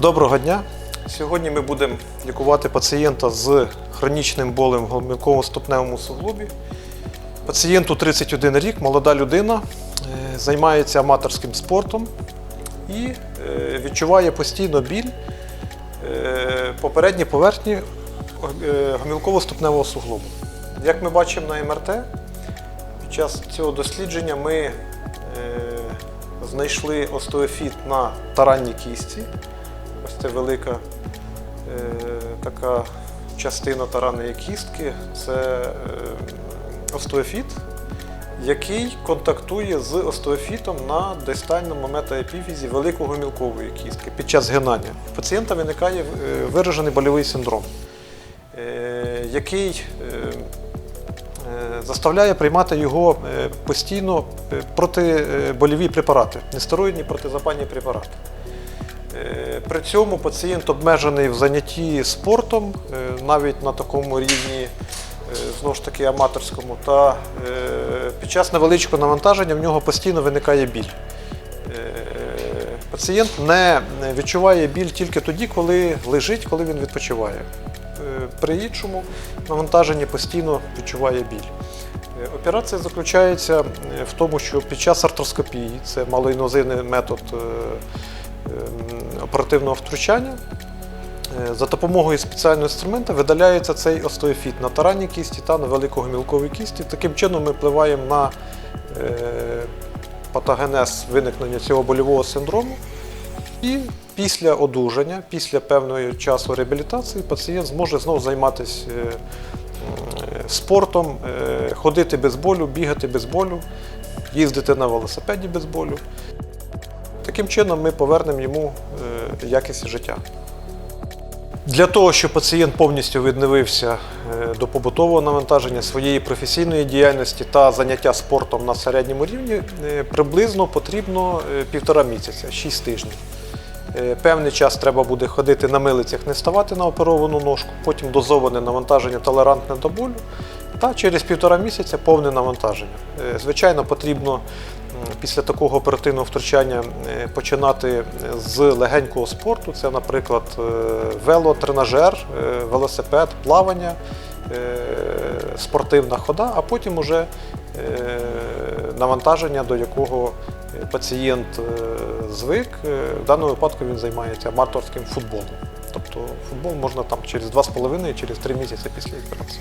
Доброго дня! Сьогодні ми будемо лікувати пацієнта з хронічним болем в гомілково-ступневому суглобі. Пацієнту 31 рік, молода людина, е, займається аматорським спортом і е, відчуває постійно біль е, попередній поверхні гомілково-ступневого суглобу. Як ми бачимо на МРТ, під час цього дослідження ми знайшли остеофіт на таранній кісті. Ось це велика е, така частина таранної кістки. Це е, остеофіт, який контактує з остеофітом на дистальному метаепіфізі великого мілкової кістки під час згинання. У пацієнта виникає е, виражений больовий синдром, е, який е, е, заставляє приймати його е, постійно протибольові препарати, нестероїдні протизапальні препарати. Е, При цьому пацієнт обмежений в занятті спортом, е, навіть на такому рівні, е, знову ж таки, аматорському, та під час невеличкого навантаження в нього постійно виникає біль. Пацієнт не відчуває біль тільки тоді, коли лежить, коли він відпочиває. При іншому навантаженні постійно відчуває біль. Операція заключається в тому, що під час артроскопії, це малоінвазивний метод оперативного втручання, е, за допомогою спеціального інструмента видаляється цей остеофіт на таранній кісті та на великогомілковій кісті. Таким чином ми впливаємо на е, патогенез виникнення цього больового синдрому. І після одужання, після певного часу реабілітації, пацієнт зможе знову займатися е, спортом, ходити без болю, бігати без болю, їздити на велосипеді без болю. Таким чином ми повернемо йому е, якість життя. Для того, щоб пацієнт повністю відновився е, до побутового навантаження своєї професійної діяльності та заняття спортом на середньому рівні, е, приблизно потрібно півтора місяця, 6 тижнів. Певний час треба буде ходити на милицях, не ставати на оперовану ножку, потім дозоване навантаження толерантне до болю, та через півтора місяця повне навантаження. Звичайно, потрібно після такого оперативного втручання е, починати з легенького спорту. Це, наприклад, е, велотренажер, е, велосипед, плавання, е, спортивна хода, а потім уже е, навантаження, до якого е, пацієнт е, звик. Е, В даному випадку він займається аматорським футболом. Тобто футбол можна там через 2,5 через 3 місяці після операції.